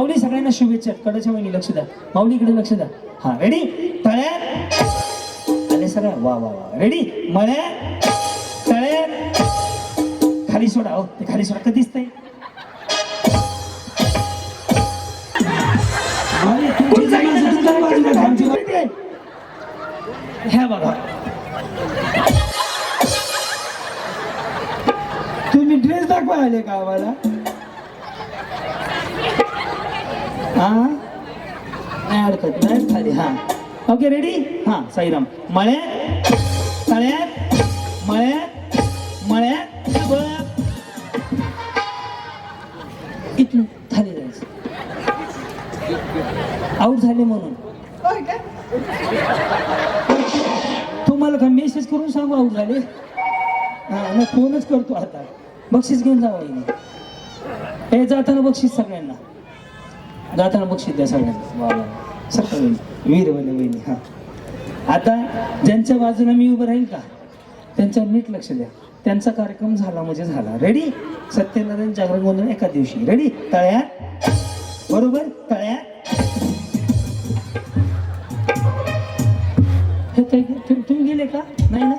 माऊली सगळ्यांना शुभेच्छा. कडच्या वहिनी लक्ष द्या. माऊली इकडे लक्ष द्या. हा रेडी तळ्यात आले सगळं वा वा वा. रेडी मळ्यात तळ्यात खाली सोडा हो. ते खाली सोडा. कधी दिसतंय अरे, तुमची जागा असेल तर बाजूला घाल. आमची बाजू- ह्या बघा. तुम्ही ड्रेस दाखवा आले का आम्हाला हा नाही हरकत? नाही खाली हा. ओके रेडी हा साईराम. मळ्यात तळ्यात मळ्यात मळ्यात. इथून खाली जायचं. आऊट झाले म्हणून. तुम्हाला का मेसेज करून सांगू आऊट झाले? हा मग फोनच करतो आता. बक्षीस घेऊन जावं. हे जाताना बक्षीस सगळ्यांना. जाताना बक्षीस द्या सगळ्यांना. सगळं वीर वहिनी हा. आता ज्यांच्या बाजूने मी उभं राहील का? त्यांच्यावर नीट लक्ष द्या. त्यांचा कार्यक्रम झाला म्हणजे झाला. रेडी सत्यनारायण जागरण गोंधळ एका दिवशी. रेडी तळ्यात बरोबर? तळ्यात हे तुम्ही गेले का? नाही ना?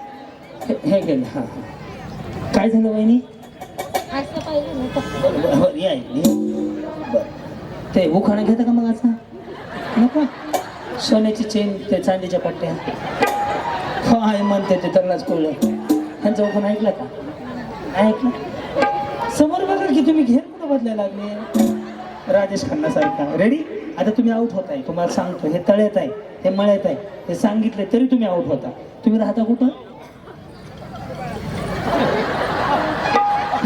हे- गेले. हा हा. काय झालं बरं, या. ते उखाणं घेतं का मग असं नको. सोन्याची चेन ते चांदीच्या पट्ट्या. हो आहे म्हणते ते तरलाच कळलं. त्यांचा उखाण ऐकला का? ऐकलं. समोर बघा की तुम्ही घेर कुठं बदलायला लागले? राजेश खन्नासारखा रेडी आता तुम्ही आऊट होताय. तुम्हाला सांगतो हे तळ्यात आहे हे मळ्यात आहे. हे सांगितले तरी तुम्ही आऊट होता. तुम्ही राहता कुठं?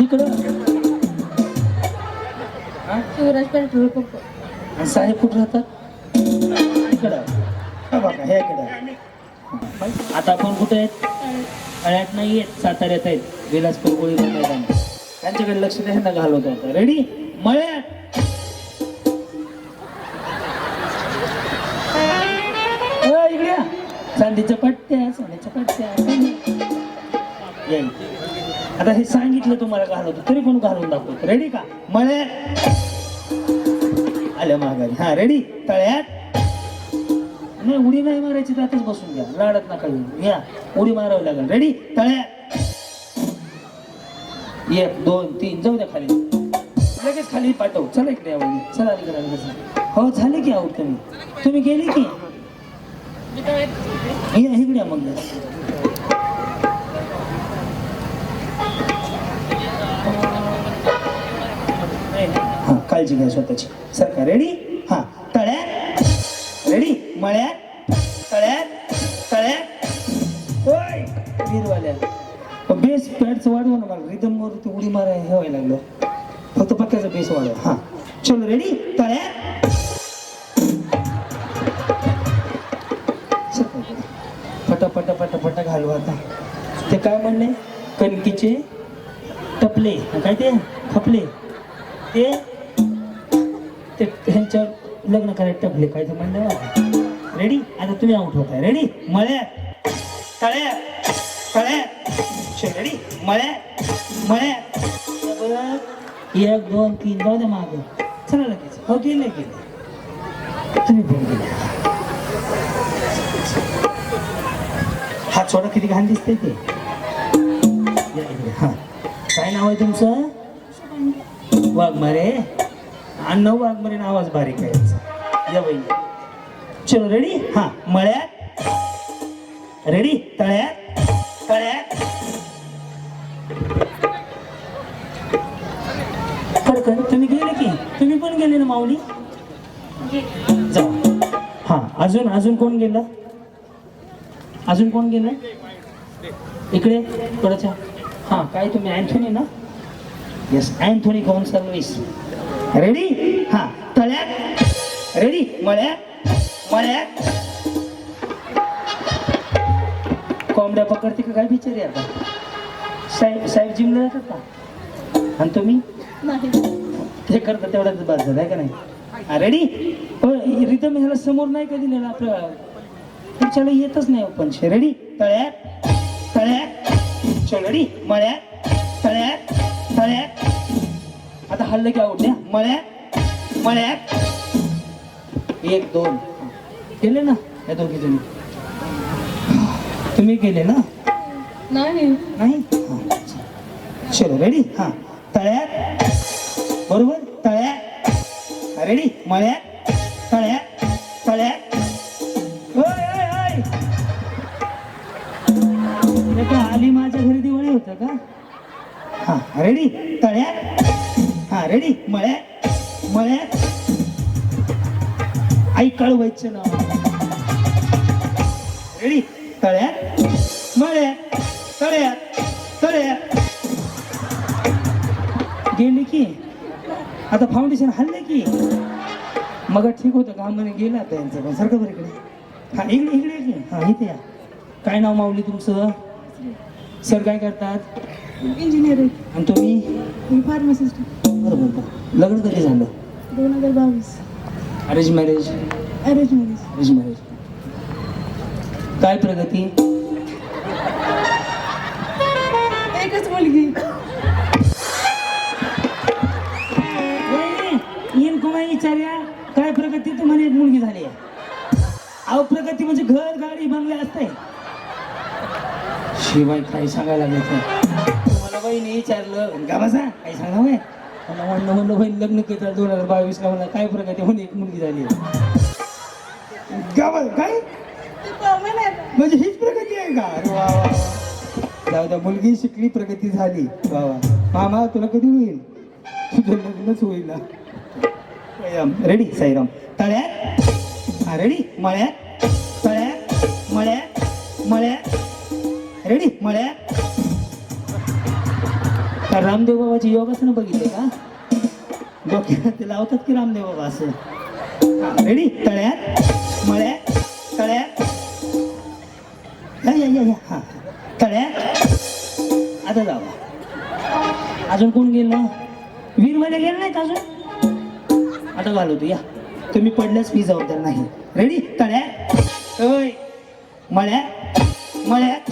इकडं. शिवराज पेट्रोल पंप आणि साहेब कुठं राहतात? इकडं. हा बघा हे इकडं. आता आपण कुठे आहेत? अळ्यात नाही आहेत साताऱ्यात आहेत. विलासपूर गोळी त्यांच्याकडे लक्ष द्या ह्यांना घालवतो आता. रेडी मळ्यात इकडे. चांदीच्या पट्ट्या सोन्याच्या पट्ट्या. आता हे सांगितलं तुम्हाला घालवतो तरी पण घालून दाखवतो. रेडी का? मळे. आल्या माघारी. हा रेडी तळ्यात. नाही उडी नाही मारायची त्यातच बसून घ्या. लाडत नका घेऊ या उडी मारावी लागेल. रेडी तळ्यात. एक दोन तीन. जाऊ द्या खाली. लगेच खाली पाठव. चला इकडे या चला इकडे लगेच. हो झाले की आऊट तुम्ही तुम्ही गेले की? या इकडे मग. काळजी घ्या स्वतःची. सरकार रेडी हा तळ्यात रेडी मळ्यात तळ्यात तळ्यात होय वीरवाल्या. बेस पॅडचं वाढवा ना मला. रिदम वर ते उडी माराय हे व्हायला लागलं. फक्त पक्क्याचा बेस वाढवा. हा. चलो रेडी तळ्यात सरका इकडे. घालू आता. ते काय म्हणले? कणकीचे टपले. काय ते? खपले. ते ते ह्यांच्यावर लग्न करायला टपले काय ते म्हणलं रेडी आता तुम्ही आउट होताय. रेडी मळ्यात. तळ्यात. तळ्यात. रेडी मळ्यात. बरं. एक दोन तीन जाऊ द्या माग. चला लगेच. हो गेले गेले. तुम्ही गेले. हात सोडा किती घाण दिसते ते. हा. काय नाव आहे तुमचं? वाघमारे. आणि नऊ वाघमारे आवाज बारीक आहे या बाई. चलो रेडी हा मळ्यात. रेडी तळ्यात. तळ्यात. खडकर तुम्ही गेले की? तुम्ही पण गेले ना माऊली? जाऊ हा अजून अजून कोण गेलं? अजून कोण गेलं? इकडे थोडंच्या हा काय तुम्ही अँथोनी ना? Yes Anthony con service ready हा तळ्यात रेडी मळ्यात मळ्यात कोंबड्या पकडते का काय बिचारी आता? साहेब साहेब जिमला जातात का? आणि तुम्ही? नाही. हे करता तेवढ्याच बाद झालं आहे का नाही? हा रेडी हो रिदम ह्याला समोर नाही का दिलेला आपलं? पुढच्याला येतच नाही पण रेडी तळ्यात तळ्यात चल रेडी मळ्यात तळ्यात तळ्यात आता हल्लं की आऊट. द्या मळ्यात मळ्यात एक दोन. केले ना? या दोघी जणी. तुम्ही केले ना? नाही. नाही? हा. चलो रेडी हा. तळ्यात बरोबर? तळ्यात रेडी मळ्यात तळ्यात तळ्यात आली माझ्या घरी दिवाळी होतं का? हा रेडी तळ्यात हा रेडी मळ्यात मळ्यात आई कळवायचं नाव रेडी तळ्यात. मळ्यात तळ्यात तळ्यात. गेली की? आता फाउंडेशन हल्ले की? मग ठीक होतं का? म्हणे गेला आता यांचं पण. सारखं बरं इकडे. हा इकडे इकडे इकडे हा इथे या. काय नाव माऊली तुमचं? सर. काय करतात? इंजिनियर आहे. आणि तुम्ही? मी फार्मासिस्ट बरोबर का लग्न कधी झालं? दोन हजार बावीस. Arrange marriage arrange marriage arrange marriage काय प्रगती? एकच मुलगी. येईन कुमाई विचार्या? काय प्रगती? तर म्हणे एक मुलगी झाली अहो प्रगती म्हणजे घर गाडी बंगले असते शिवाय काही सांगायला लागलं तुम्हाला बहिणी विचारलं का बसा काही सांगा मला म्हणलं म्हणलं होईल लग्न केलं दोन हजार बावीस ला म्हणलं काय प्रगती म्हणून एक मुलगी झाली. गावात काय? म्हणजे हीच प्रगती आहे का? अरे वा वा. वा. जाऊ द्या मुलगी शिकली प्रगती झाली. वा वा. मामा तुला कधी होईल? तुझं लग्नच होईल ना. रेडी साईराम तळ्यात हा रेडी मळ्यात तळ्यात मळ्यात मळ्यात. रेडी मळ्यात. का? रामदेव बाबाची योगासनं बघितले का? डोक्यात ते लावतात की रामदेव बाबा असं? रेडी? तळ्यात मळ्यात तळ्यात. या या या हा तळ्यात. आता जावा. अजून कोण गेलं? वीरमध्ये गेलं नाही का अजून? आता घालवतो या. तुम्ही पडल्यास मी जबाबदार नाही. रेडी? तळ्यात. होय. मळ्यात मळ्यात.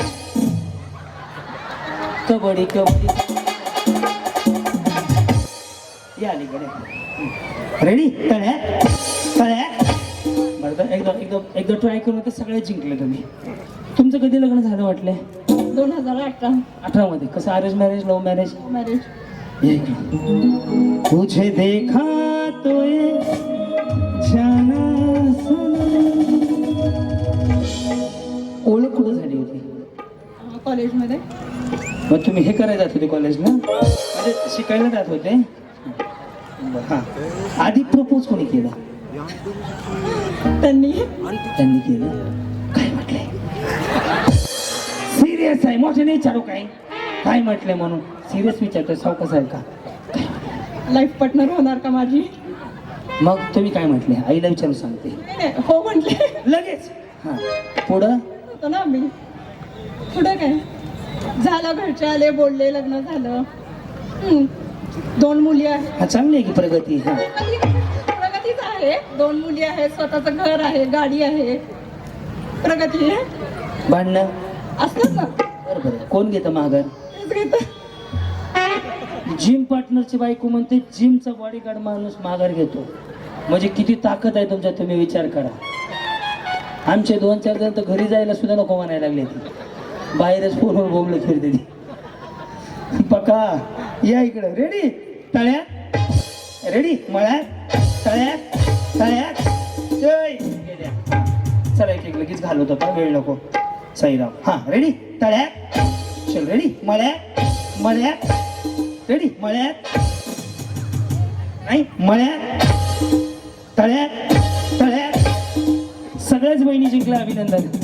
कबड्डी कबड्डी. या अलीकडे रेडी तळ्यात तळ्यात बरं एकदा एकदा एकदा ट्राय करून तर सगळे जिंकले तुम्ही. तुमचं कधी लग्न झालं वाटलंय? दोन हजार अठरा. अठरा मध्ये कसं arrange marriage love marriage marriage तुझे देखा तो ये जाना सुना. ओळख कुठं झाली होती? कॉलेजमध्ये मग तुम्ही हे करायला जात होते कॉलेजला म्हणजे शिकायला जात होते? हा. आधी प्रपोज कोणी केलं? त्यांनी? त्यांनी केलं. काय म्हटलंय? सिरियस आहे मोठे नाही विचारू काय काय म्हटलंय म्हणून? सिरियस विचारतोय सावकाश आहे का? लाईफ पार्टनर होणार का माझी? मग तुम्ही काय म्हटले आईला विचारून सांगते. हो म्हटले लगेच. हा. पुढं? होतं ना आम्ही. पुढं काय? झालं घरचे आले बोलले लग्न झालं. दोन मुली आहेत. हा चांगली आहे की प्रगती? हा. प्रगतीच आहे. दोन मुली आहेत. स्वतःचं घर आहे गाडी आहे. प्रगती आहे. भांडणं? असतंच ना. कोण घेतं माघार? तेच घेतं. जिम पार्टनरची बायको म्हणते जिमचा बॉडीगार्ड माणूस माघार घेतो. म्हणजे किती ताकद आहे तुमच्यात तुम्ही विचार करा. आमचे दोन चार जण तर घरी जायला सुद्धा नको म्हणायला लागले ते. बाहेरच फोनवर बोबलं फिरते ती. पका. या इकडं. रेडी तळ्यात रेडी मळ्यात? तळ्यात तळ्यात जय! गेल्या. चला एक एक लगेच घालवत का वेळ नको. साईराम. हा रेडी तळ्यात चल रेडी मळ्यात? मळ्यात? रेडी मळ्यात? नाही मळ्यात? तळ्यात? तळ्यात? सगळ्याच बहिणी जिंकल्या अभिनंदन.